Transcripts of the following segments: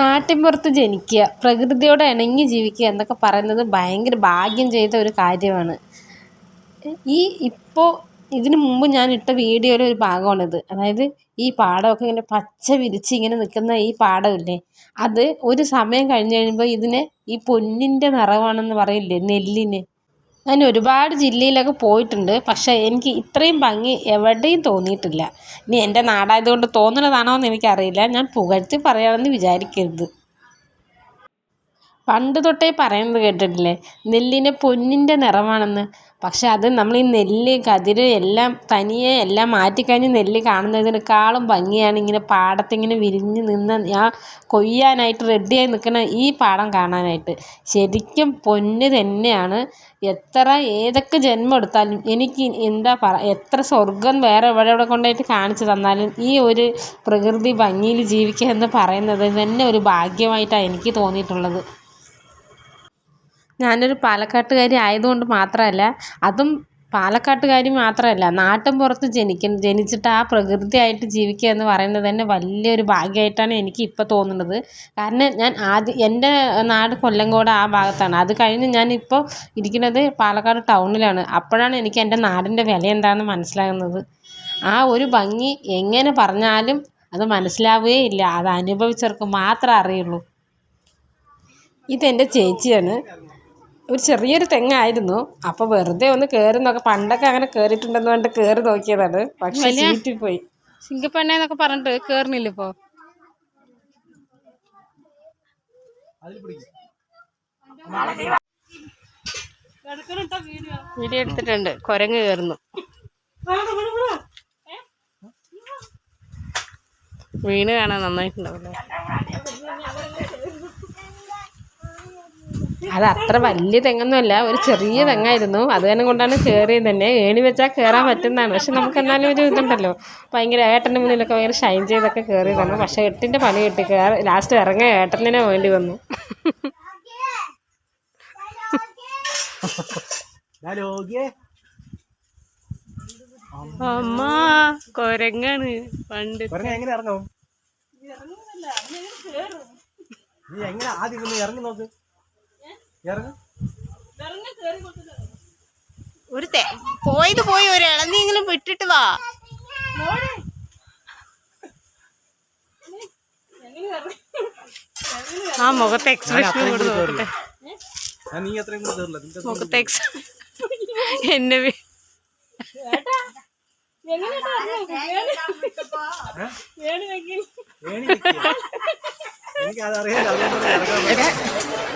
നാട്ടിൻപുറത്ത് ജനിക്കുക പ്രകൃതിയോട് ഇണങ്ങി ജീവിക്കുക എന്നൊക്കെ പറയുന്നത് ഭയങ്കര ഭാഗ്യം ചെയ്ത ഒരു കാര്യമാണ്. ഈ ഇപ്പോൾ ഇതിനു മുമ്പ് ഞാൻ ഇട്ട വീഡിയോയിലെ ഒരു ഭാഗമാണിത്. അതായത് ഈ പാടമൊക്കെ ഇങ്ങനെ പച്ച വിരിച്ച് ഇങ്ങനെ നിൽക്കുന്ന ഈ പാടമില്ലേ അത് ഒരു സമയം കഴിഞ്ഞ് കഴിയുമ്പോൾ ഇതിനെ ഈ പൊന്നിന്റെ നിറമാണെന്ന് പറയില്ലേ നെല്ലിന്. ഞാൻ ഒരുപാട് ജില്ലയിലൊക്കെ പോയിട്ടുണ്ട്. പക്ഷേ എനിക്ക് ഇത്രയും ഭംഗി എവിടെയും തോന്നിയിട്ടില്ല. ഇനി എന്റെ നാടായതുകൊണ്ട് തോന്നുന്നതാണോ എന്ന് എനിക്കറിയില്ല. ഞാൻ പുകഴ്ത്തി പറയുകയാണെന്ന് വിചാരിക്കരുത്. പണ്ട് തൊട്ടേ പറയുന്നത് കേട്ടിട്ടില്ലേ? നെല്ലിന് പൊന്നിന്റെ നിറമാണെന്ന്. പക്ഷെ അത് നമ്മൾ ഈ നെല്ല് കതിര് എല്ലാം തനിയെ എല്ലാം മാറ്റിക്കഴിഞ്ഞ് നെല്ല് കാണുന്നതിനേക്കാളും ഭംഗിയാണ് ഇങ്ങനെ പാടത്തിങ്ങനെ വിരിഞ്ഞ് നിന്ന് ആ കൊയ്യാനായിട്ട് റെഡിയായി നിൽക്കുന്ന ഈ പാടം കാണാനായിട്ട്. ശരിക്കും പൊന്ന് തന്നെയാണ്. എത്ര ഏതൊക്കെ ജന്മം എടുത്താലും എനിക്ക് എന്താ പറ എത്ര സ്വർഗം വേറെ എവിടെ കൊണ്ടുപോയിട്ട് കാണിച്ചു തന്നാലും ഈ ഒരു പ്രകൃതി ഭംഗിയിൽ ജീവിക്കുക എന്ന് പറയുന്നത് തന്നെ ഒരു ഭാഗ്യമായിട്ടാണ് എനിക്ക് തോന്നിയിട്ടുള്ളത്. ഞാനൊരു പാലക്കാട്ടുകാരി ആയതുകൊണ്ട് മാത്രമല്ല അതും പാലക്കാട്ടുകാരി മാത്രമല്ല നാട്ടും പുറത്ത് ജനിക്ക ജനിച്ചിട്ട് ആ പ്രകൃതിയായിട്ട് ജീവിക്കുക എന്ന് പറയുന്നത് തന്നെ വലിയൊരു ഭാഗ്യമായിട്ടാണ് എനിക്ക് ഇപ്പോൾ തോന്നുന്നത്. കാരണം ഞാൻ ആദ്യം എന്റെ നാട് കൊല്ലങ്കോട് ആ ഭാഗത്താണ്. അത് കഴിഞ്ഞ് ഞാനിപ്പോൾ ഇരിക്കുന്നത് പാലക്കാട് ടൗണിലാണ്. അപ്പോഴാണ് എനിക്ക് എന്റെ നാടിന്റെ വില എന്താണെന്ന് മനസ്സിലാകുന്നത്. ആ ഒരു ഭംഗി എങ്ങനെ പറഞ്ഞാലും അത് മനസ്സിലാവുകയില്ല അത് അനുഭവിച്ചവർക്ക് മാത്രമേ അറിയുള്ളൂ. ഇതെന്റെ ചേച്ചിയാണ്. ഒരു ചെറിയൊരു തെങ്ങായിരുന്നു. അപ്പോൾ വെറുതെ ഒന്ന് കയറി നോക്കാം പണ്ടൊക്കെ അങ്ങനെ കയറിയിട്ടുണ്ടെന്ന് പറഞ്ഞിട്ട് കയറി നോക്കിയതാണ്. പക്ഷെ സീറ്റിൽ പോയി. സിംഗപ്പെണ്ണേന്നൊക്കെ പറഞ്ഞിട്ട് കേറിനില്ല ഇപ്പൊ. വീഡിയോ എടുത്തിട്ടുണ്ട്. കൊരങ്ങ് കയറുന്നു വീണ് കാണാൻ നന്നായിട്ടുണ്ടാവില്ലേ? അത് അത്ര വലിയ തെങ്ങൊന്നുമല്ല ഒരു ചെറിയ തെങ്ങായിരുന്നു. അത് തന്നെ കൊണ്ടാണ് കയറിയത് തന്നെ. ഏണി വെച്ചാൽ കയറാൻ പറ്റുന്നതാണ്. പക്ഷെ നമുക്ക് എന്നാലും ഒരു ഇതുണ്ടല്ലോ. ഭയങ്കര ഏട്ടന്റെ മുന്നിലൊക്കെ ഭയങ്കര ഷൈൻ ചെയ്തൊക്കെ കയറിയതാണ് പക്ഷെ എട്ടിന്റെ പണി കിട്ടി കയറി ലാസ്റ്റ് ഇറങ്ങാൻ ഏട്ടനെ വേണ്ടി വന്നു. അമ്മ കൊരങ്ങാണ്. പണ്ട് എങ്ങനെ ഇറങ്ങും? നീ എങ്ങനെ ആദ്യം ഇറങ്ങി നോക്ക്. ഒരു തെ- പോയത് പോയി ഒരു ഇളനിയെങ്കിലും വിട്ടിട്ട് വാ. ആ മുഖത്തെ എക്സ്പ്രഷൻ കൂടെ നോക്കട്ടെ. മുഖത്തെ എക്സ് എന്നെ വി-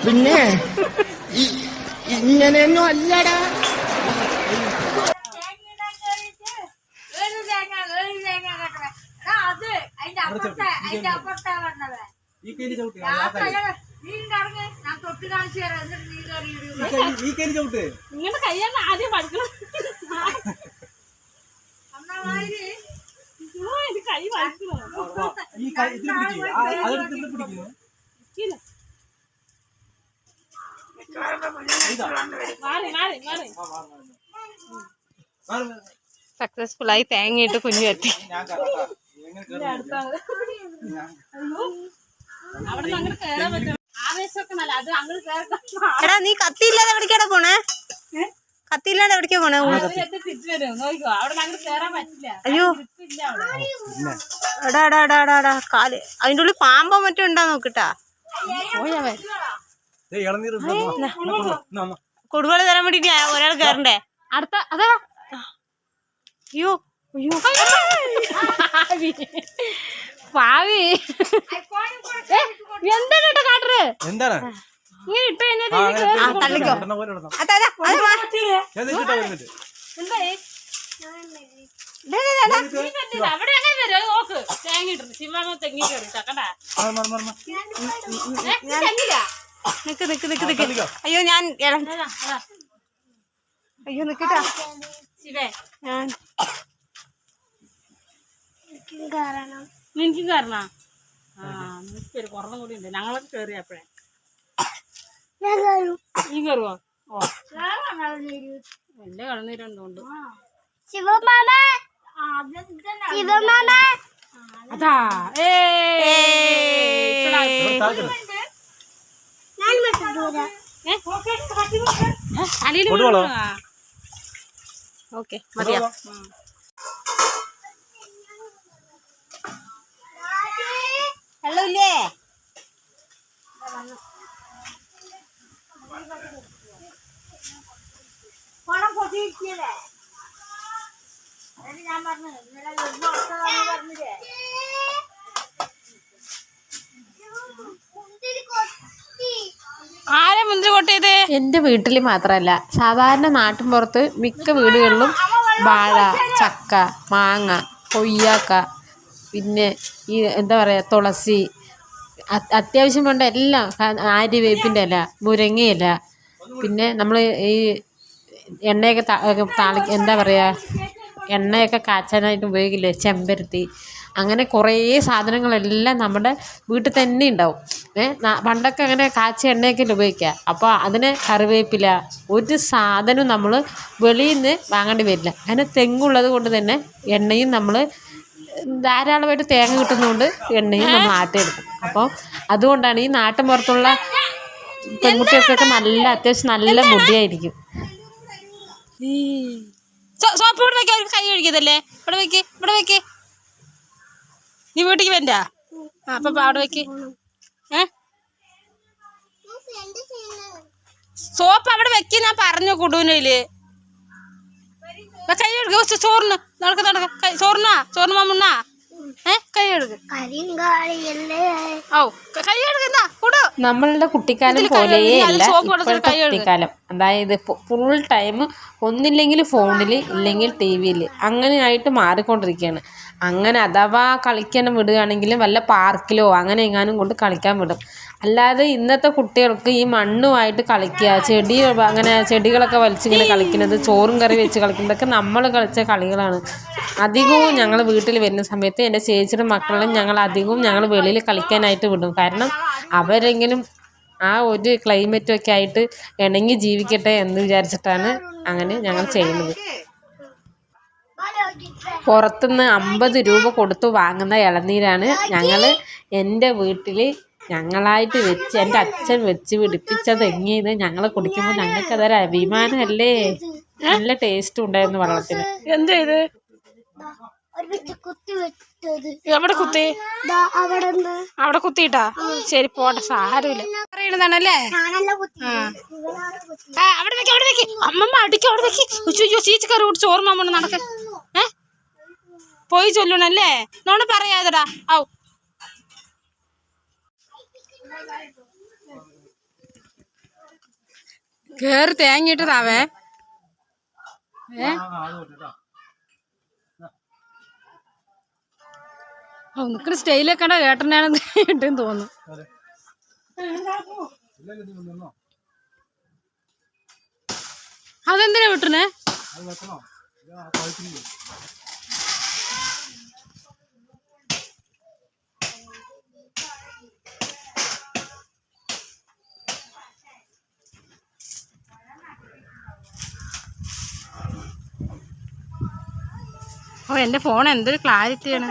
പിന്നെ ഇങ്ങനെയൊന്നും അല്ലടാ. ഇങ്ങനെ കയ്യാണ് ആദ്യം പഠിക്കണം കൈ പഠിക്കണം ഈ കൈ ഇതിൽ പിടിക്കുക അതെടുത്ത് ഇതിൽ പിടിക്കുന്നു സക്സസ്ഫുൾ ആയി തേങ്ങയിട്ട് കുഞ്ഞു എത്തി എടാ നീ കത്തിയില്ലാതെ എവിടേക്കാടാ പോണേ? കത്തിയില്ലാതെ എവിടേക്കാ പോണേ? അയ്യോ. എടാ എടാ എടാ എടാ കാൽ. അതിന്റെ ഉള്ളിൽ പാമ്പോ മറ്റോ ഉണ്ടാ നോക്കിട്ടാ പോയവൻ കൊടുവള തരാൻ വേണ്ടി ഒരാൾ കയറണ്ടേ അടുത്ത അതാ. അയ്യോ അയ്യോ. പാവി. എന്താണ് കേട്ടോ കാട്ടറ്? എന്താണ്? ഇങ്ങനെ ഇട്ട്. അവിടെ അങ്ങനെ വരും? നോക്ക്. തേങ്ങ ഇട്ടു തെങ്ങി കയറി. നിക്ക് നിക്ക് നിക്ക് നിക്ക്. അയ്യോ ഞാൻ അയ്യോ നിക്കട്ടാ. ശിവേ. ഞാൻ. നിനക്കും കയറണ ആ നിനക്ക് ഒരു കുറവും കൂടി ഉണ്ട്. ഞങ്ങളൊക്കെ കയറിയപ്പോഴേ നീ കയറുവോ ഓ. കളനീരുണ്ടോണ്ട് ശിവമാമ ശിവമാമ അതാ. ഏ ഏയ്. താഴ്ത്തണം. അലീന് കൊടുവോളോ? ഓക്കെ മതിയാ. പറഞ്ഞു ഇന്നലെ ആരെ മുന്തിരി ചെയ്തേ? എന്റെ വീട്ടിൽ മാത്രമല്ല സാധാരണ നാട്ടിൻ പുറത്ത് മിക്ക വീടുകളിലും വാഴ ചക്ക മാങ്ങ കൊയ്യാക്ക പിന്നെ ഈ എന്താ പറയുക തുളസി അത്യാവശ്യം വേണ്ട എല്ലാം ആര്യവേപ്പിന്റെ ഇല മുരങ്ങയില പിന്നെ നമ്മൾ ഈ എണ്ണയൊക്കെ താളി എന്താ പറയുക എണ്ണയൊക്കെ കാച്ചാനായിട്ട് ഉപയോഗിക്കില്ലേ? ചെമ്പരത്തി അങ്ങനെ കുറേ സാധനങ്ങളെല്ലാം നമ്മുടെ വീട്ടിൽ തന്നെ ഉണ്ടാവും. ഏ പണ്ടൊക്കെ അങ്ങനെ കാച്ചിയ എണ്ണയൊക്കെ അല്ലേ ഉപയോഗിക്കുക. അപ്പോൾ അതിന് കറിവേപ്പില ഒരു സാധനവും നമ്മൾ വെളിയിൽ നിന്ന് വാങ്ങേണ്ടി വരില്ല. അങ്ങനെ തെങ്ങുള്ളത് കൊണ്ട് തന്നെ എണ്ണയും നമ്മൾ ധാരാളമായിട്ട് തേങ്ങ കിട്ടുന്നതുകൊണ്ട് എണ്ണയും നമ്മൾ ആട്ടിയെടുക്കും. അപ്പോൾ അതുകൊണ്ടാണ് ഈ നാട്ടിൻ പുറത്തുള്ള പെൺകുട്ടികൾക്കൊക്കെ നല്ല അത്യാവശ്യം നല്ല മുടിയായിരിക്കും. സോപ്പ് ഇവിടെ അവർക്ക് കൈ കഴിക്കതല്ലേ ഇവിടെ വെക്ക് ഇവിടെ വെക്ക്. നീ വീട്ടിക്ക് വരണ്ട? ആ അപ്പൊ അവിടെ വെക്ക്. ഏ? സോപ്പ് അവിടെ വെക്ക് ഞാൻ പറഞ്ഞു കുടുവിനിൽ കൈ എടുക്ക ചോറിന്. നടക്ക നടക്ക. സോർണ ചോറിനാ? ചോറിന് മാമുണ്ണാ നമ്മളുടെ കുട്ടിക്കാലം പോലെയേ അല്ല ഇപ്പോഴത്തെ കുട്ടിക്കാലം. അതായത് ഫുൾ ടൈം ഒന്നില്ലെങ്കിൽ ഫോണിൽ ഇല്ലെങ്കിൽ ടി വിയിൽ അങ്ങനെയായിട്ട് മാറിക്കൊണ്ടിരിക്കുകയാണ്. അങ്ങനെ അഥവാ കളിക്കാൻ വിടുകയാണെങ്കിലും വല്ല പാർക്കിലോ അങ്ങനെ എങ്ങാനും കൊണ്ട് കളിക്കാൻ വിടും. അല്ലാതെ ഇന്നത്തെ കുട്ടികൾക്ക് ഈ മണ്ണുമായിട്ട് കളിക്കുക ചെടി അങ്ങനെ ചെടികളൊക്കെ വലിച്ചിങ്ങനെ കളിക്കുന്നത് ചോറും കറി വെച്ച് കളിക്കുന്നതൊക്കെ നമ്മൾ കളിച്ച കളികളാണ്. അധികവും ഞങ്ങൾ വീട്ടിൽ വരുന്ന സമയത്ത് എന്റെ ചേച്ചിയുടെ മക്കളെല്ലാം ഞങ്ങൾ അധികവും ഞങ്ങൾ വെളിയിൽ കളിക്കാനായിട്ട് വിടും. കാരണം അവരെങ്കിലും ആ ഒരു ക്ലൈമറ്റൊക്കെ ആയിട്ട് ഇണങ്ങി ജീവിക്കട്ടെ എന്ന് വിചാരിച്ചിട്ടാണ് അങ്ങനെ ഞങ്ങൾ ചെയ്യുന്നത്. പുറത്തുനിന്ന് അമ്പത് രൂപ കൊടുത്ത് വാങ്ങുന്ന ഇളനീരാണ് ഞങ്ങൾ എന്റെ വീട്ടിൽ ഞങ്ങളായിട്ട് വെച്ച് എന്റെ അച്ഛൻ വെച്ച് പിടിപ്പിച്ച തെങ്ങിയത് ഞങ്ങൾ കുടിക്കുമ്പോൾ ഞങ്ങൾക്ക് അതൊരു അഭിമാനമല്ലേ? നല്ല ടേസ്റ്റ് ഉണ്ടായിരുന്നു വെള്ളത്തിന്. എന്ത് ചെയ്ത് ഒരുമിച്ച് കുത്തി? അവിടെ കുത്തിട്ടാ അവിടെ ശരി പോട്ടെ സാരമില്ല. പറയുന്നതാണല്ലേ? അവിടെ വെക്ക് അവിടെ വെക്ക്. അമ്മമ്മ അടിക്കും അവിടെ വെക്ക്. ചീച്ചക്കാർ കൂടി ചോറ് മാമണ് പോയി ചൊല്ലണല്ലേ? നോണ പറയാതെടാ. ഔ. കേറി തേങ്ങിട്ടതാവേ ഏ? ഓ നിക്കണ സ്റ്റൈലൊക്കെ ഏട്ടനാണെന്ന് കേട്ടെന്ന് തോന്നുന്നു. അതെന്തിനാ വിട്ടണേ? ഓ എന്റെ ഫോൺ എന്തൊരു ക്ലാരിറ്റിയാണ്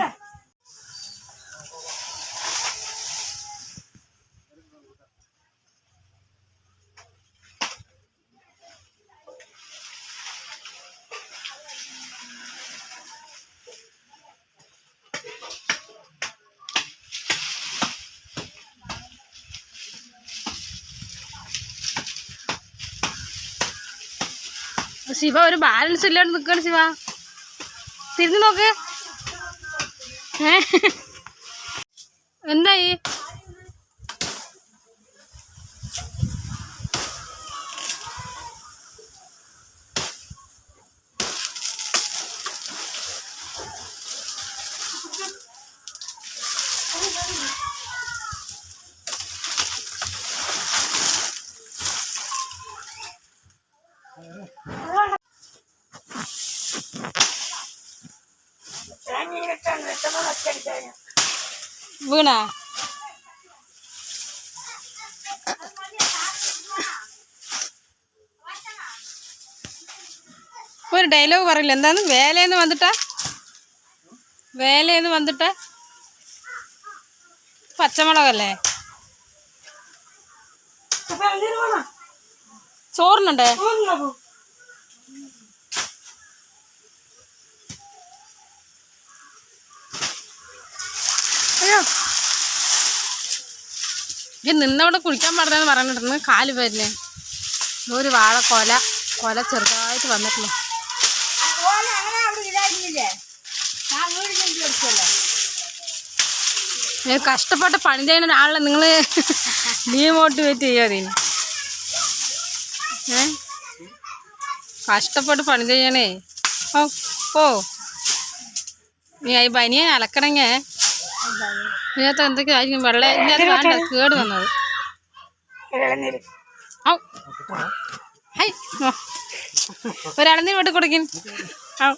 ശിവ ഒരു ബാലൻസ് ഇല്ലാണ്ട് നിൽക്കണം ശിവ. തിരിഞ്ഞു നോക്ക്. എന്തായി വീണ ഒരു ഡയലോഗ് പറയില്ല. എന്താണ് വേലയെന്ന് വന്നിട്ടാ? വേലയെന്ന് വന്നിട്ട്? പച്ചമുളകല്ലേ? ചോറിനുണ്ടേ? അയ്യോ. ഈ നിന്നവിടെ കുളിക്കാൻ പാടില്ലെന്ന് പറഞ്ഞിട്ടുണ്ട്. കാൽ വരുന്നേ ഒരു വാഴ കൊല കൊല ചെറുതായിട്ട് വന്നിട്ടുള്ളൂ കഷ്ടപ്പെട്ട് പണി ചെയ്യുന്ന ഒരാളെ നിങ്ങൾ ഡീമോട്ടിവേറ്റ് ചെയ്യാതീന് ഏ? കഷ്ടപ്പെട്ട് പണി ചെയ്യണേ. ഓ ഓ നീ അയ്യ പനിയെ അലക്കണമെങ്ക ഇതിനകത്ത് എന്തൊക്കെയായിരിക്കും വെള്ളം ഇതിനകത്ത് വേണ്ട കേട് വന്നത്. ഔ. ഹൈ. ഓ. ഒരളന്നീർ വെട്ടി കൊടുക്കും. ഔ.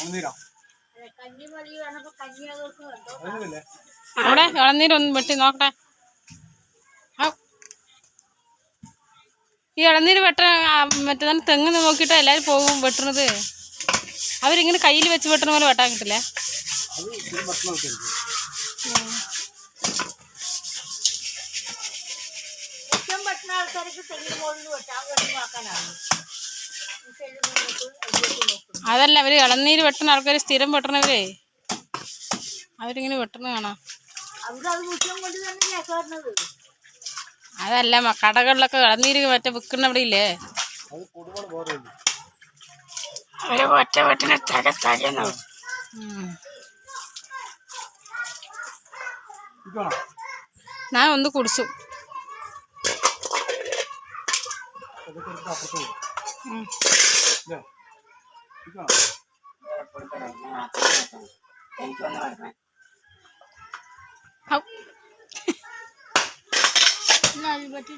ഒന്നുമില്ലേ അവിടെ ഇളനീരൊന്ന് വെട്ടി നോക്കട്ടെ. ഈ ഇളനീര് വെട്ട മറ്റേ തന്നെ തെങ്ങ് നോക്കിയിട്ട് എല്ലാവരും പോകും വെട്ടണത്. അവരിങ്ങനെ കയ്യിൽ വെച്ച് വെട്ടണ പോലെ വെട്ടാൻ കിട്ടില്ല അതല്ല അവർ ഇളനീര് വെട്ടണ ആൾക്കാർ സ്ഥിരം വെട്ടണവരേ. അവരിങ്ങനെ വെട്ടുന്ന കാണാം. അതല്ല കടകളിലൊക്കെ കടന്നീര് മറ്റേ വിൽക്കുന്ന അവിടെ ഇല്ലേ? ഒറ്റ വെട്ടിനെ തകത്തകന്നു ഞാൻ ഒന്ന് കുടിച്ചു. അതൊക്കെ എടുത്ത് খাও লাল বাটি